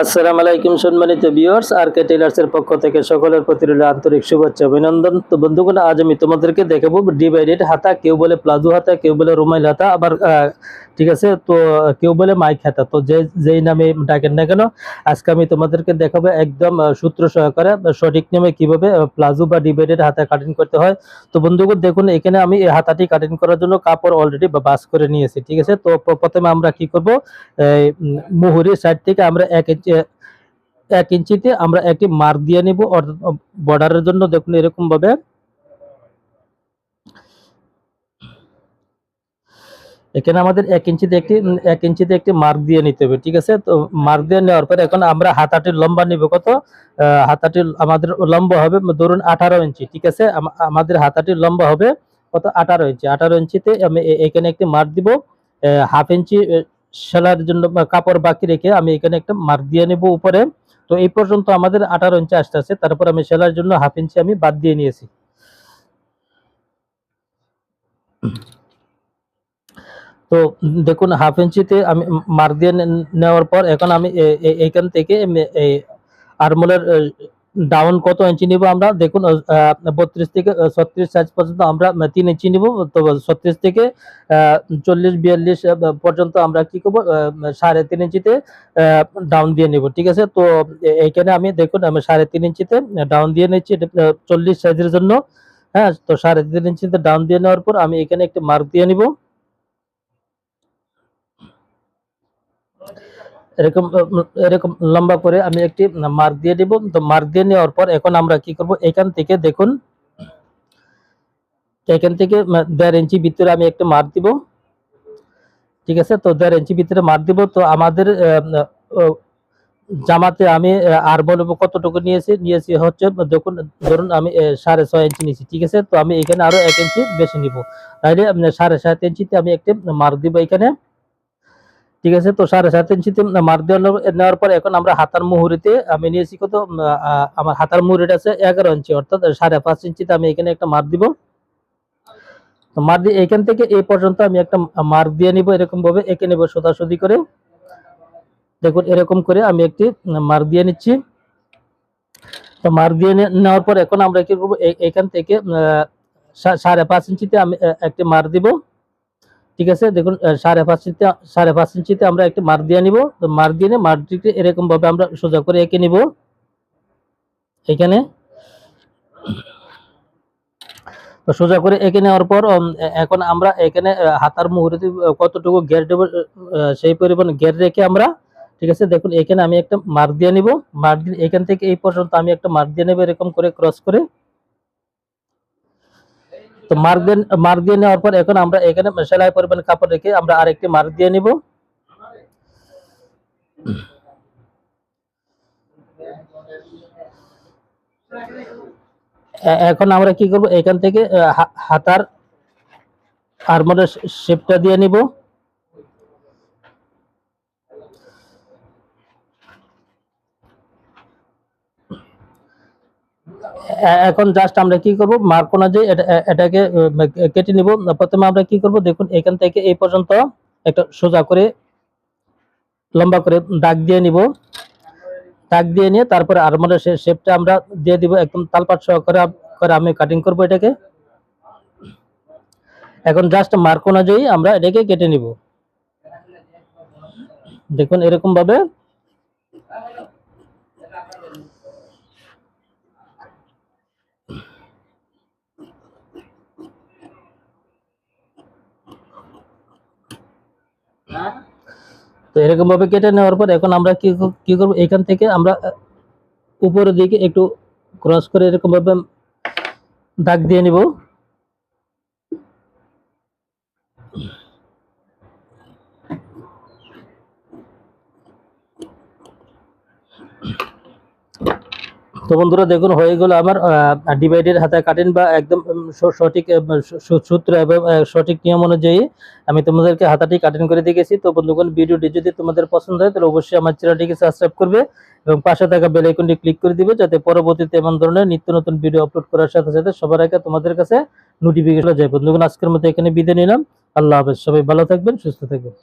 আসসালামু আলাইকুম সম্মানিত ভিউয়ার্স, আর কে টেলার্সের পক্ষ থেকে সকলের প্রতি রইল আন্তরিক শুভেচ্ছা অভিনন্দন। তো বন্ধুগণ, আজ আমি তোমাদেরকে দেখাবো ডিভাইডেড হাতা, কেউ বলে প্লাজো হাতা, কেউ বলে রুমাইল হাতা, আবার ঠিক আছে? তো, কেউ বলে মাইক হাতা। তো যে, যেই নামে ডাকেন না কেন, আজকে আমি তোমাদেরকে দেখাবো একদম সূত্র সহকারে সঠিক নিয়মে কীভাবে প্লাজো বা ডিভাইডেড হাতা কাটিং করতে হয়। তো বন্ধুগণ, দেখুন, এখানে আমি এই হাতাটি কাটিং করার জন্য কাপড় অলরেডি বাস করে নিয়েছি, ঠিক আছে? তো প্রথমে আমরা কি করব? মুহুরির সাইড থেকে আমরা এক ইঞ্চি এক ইঞ্চিতে আমরা একটি মার্ক দিয়ে নিব বর্ডারের জন্য। দেখুন এরকম ভাবে এখানে আমাদের এক ইঞ্চিতে একটি এক ইঞ্চিতে একটি মার্ক দিয়ে নিতে হবে ঠিক আছে? তো মার্ক দিয়ে নেওয়ার পর এখন আমরা হাতাটির লম্বা নিব। কত? আহ, হাতাটির আমাদের লম্বা হবে ধরুন আঠারো ইঞ্চি ঠিক আছে? আমাদের হাতাটির লম্বা হবে কত? আঠারো ইঞ্চি। আঠারো ইঞ্চিতে আমি এখানে একটি মার্ক দিব হাফ ইঞ্চি সেলাইয়ের জন্য কাপড় বাকি রেখে আমি এখানে একটা মার্ক দিয়ে নেব উপরে। তো এই পর্যন্ত আমাদের আঠারো ইঞ্চি আসতে আছে। তারপর আমি সেলার জন্য হাফ ইঞ্চি আমি বাদ দিয়ে নিয়েছি। তো দেখুন, হাফ ইঞ্চিতে আমি মার্ক দিয়ে নেওয়ার পর এখন আমি এইখান থেকে আরমোলের ডাউন কত ইঞ্চি নিব আমরা? দেখুন বত্রিশ থেকে ছত্রিশ সাইজ পর্যন্ত আমরা তিন ইঞ্চি নিব। তো ছত্রিশ থেকে চল্লিশ, বিয়াল্লিশ পর্যন্ত আমরা কি করব? সাড়ে তিন ইঞ্চিতে ডাউন দিয়ে নিব, ঠিক আছে? তো এইখানে আমি, দেখুন, আমি সাড়ে তিন ইঞ্চিতে ডাউন দিয়ে নিচ্ছি চল্লিশ সাইজের জন্য। হ্যাঁ তো সাড়ে তিন ইঞ্চিতে ডাউন দিয়ে নেওয়ার পর আমি এখানে একটি মার্ক দিয়ে নিব। এরকম এরকম লম্বা করে আমি একটি মার্ক দিয়ে দিব। তো মার্ক দিয়ে নেওয়ার পর এখন আমরা কি করব? এখান থেকে দেখুন, এখান থেকে দেড় ইঞ্চি ভিতরে আমি একটা মার্ক দিব। ঠিক আছে? তো দেড় ইঞ্চি ভিতরে মার্ক দিব। তো আমাদের জামাতে আমি আর বলব কতটুকু নিয়েছি? নিয়েছি হচ্ছে, দেখুন, ধরুন আমি সাড়ে ছয় ইঞ্চি নিয়েছি। ঠিক আছে? তো আমি এখানে আরও এক ইঞ্চি বেশি নিব। তাহলে সাড়ে সাত ইঞ্চিতে আমি একটি মার্ক দিব এখানে। ঠিক আছে? তো সাড়ে সাত ইঞ্চিতে মার দেওয়া নেওয়ার পর এখন আমরা হাতার মুহুরিতে আমি নিয়েছি কত আমার হাতার মুহুরিটা আছে এগারো ইঞ্চি, অর্থাৎ সাড়ে পাঁচ ইঞ্চিতে আমি এখানে একটা মার দিব। তো মার দিয়ে এখান থেকে এই পর্যন্ত আমি একটা মার দিয়ে নিব এরকম ভাবে এঁকে নেব সোজাসুজি করে। দেখুন, এরকম করে আমি একটি মার দিয়ে নিচ্ছি। তো মার দিয়ে নেওয়ার পর এখন আমরা কি করব? এখান থেকে সাড়ে পাঁচ ইঞ্চিতে আমি একটি মার দিব। ঠিক আছে? দেখুন সাড়ে পাঁচ ইঞ্চিতে, সাড়ে পাঁচ ইঞ্চিতে আমরা একটি মার্ক দিয়ে নিব। তো মার্ক দিয়ে নিয়ে মার্কটিকে এরকম ভাবে আমরা সোজা করে এঁকে নিব। এখানে। তো সোজা করে এঁকে নেওয়ার পর এখন আমরা এখানে হাতার মুহুরিতে কতটুকু গ্যার দেবো সেই পরিমাণ গ্যার রেখে আমরা, ঠিক আছে? দেখুন, এখানে আমি একটা মার দিয়ে নিব। মার দিয়ে, এখান থেকে এই পর্যন্ত আমি একটা মার দিয়ে নেব, এরকম করে, ক্রস করে। তো মার্ক দিয়ে মার্ক দিয়ে নেওয়ার পর এখন আমরা এখানে সেলাই পরিমাণ কাপড় রেখে আমরা আরেকটি মার্ক দিয়ে নিব। এখন আমরা কি করব? এখান থেকে হাতার আর্মরের শেপটা দিয়ে নিব। এখন জাস্ট আমরা কি করব? মার্ক অনুযায়ী এটা- এটাকে কেটে নিব। প্রথমে আমরা কি করব? দেখুন, এখান থেকে এই পর্যন্ত একটা সোজা করে, লম্বা করে দাগ দিয়ে নিব। দাগ দিয়ে নিয়ে তারপরে আরমোলের শেপটা আমরা দিয়ে দিব। একদম তালপাট সহকারে করে আমি কাটিং করব এটাকে। এখন জাস্ট মার্ক অনুযায়ী আমরা এটাকে কেটে নিব। দেখুন এরকম তো এরকম ভাবে কেটে নেওয়ার পর এখন আমরা কি কি করব? এখান থেকে আমরা উপরের দিকে একটু ক্রস করে এরকম ভাবে দাগ দিয়ে নিব। তো বন্ধুরা দেখুন, হয়ে গেল আমার ডিভাইডেড হাতে কাটেন বা একদম সঠিক সূত্র এবং সঠিক নিয়ম অনুযায়ী আমি তোমাদেরকে হাতাটি কাটেন করে দিয়েছি। তো বন্ধুগণ, ভিডিওটি যদি তোমাদের পছন্দ হয়, তাহলে অবশ্যই আমার চ্যানেলটিকে সাবস্ক্রাইব করবে এবং পাশে থাকা বেল আইকনটি ক্লিক করে দিবে যাতে পরবর্তীতে এমন ধরনের নিত্য নতুন ভিডিও আপলোড করার সাথে সাথে সবার আগে তোমাদের কাছে নোটিফিকেশন যায়। বন্ধুগণ, আজকের মতো এখানে বিদায় নিলাম। আল্লাহ হাফেজ। সবাই ভালো থাকবেন, সুস্থ থাকবেন।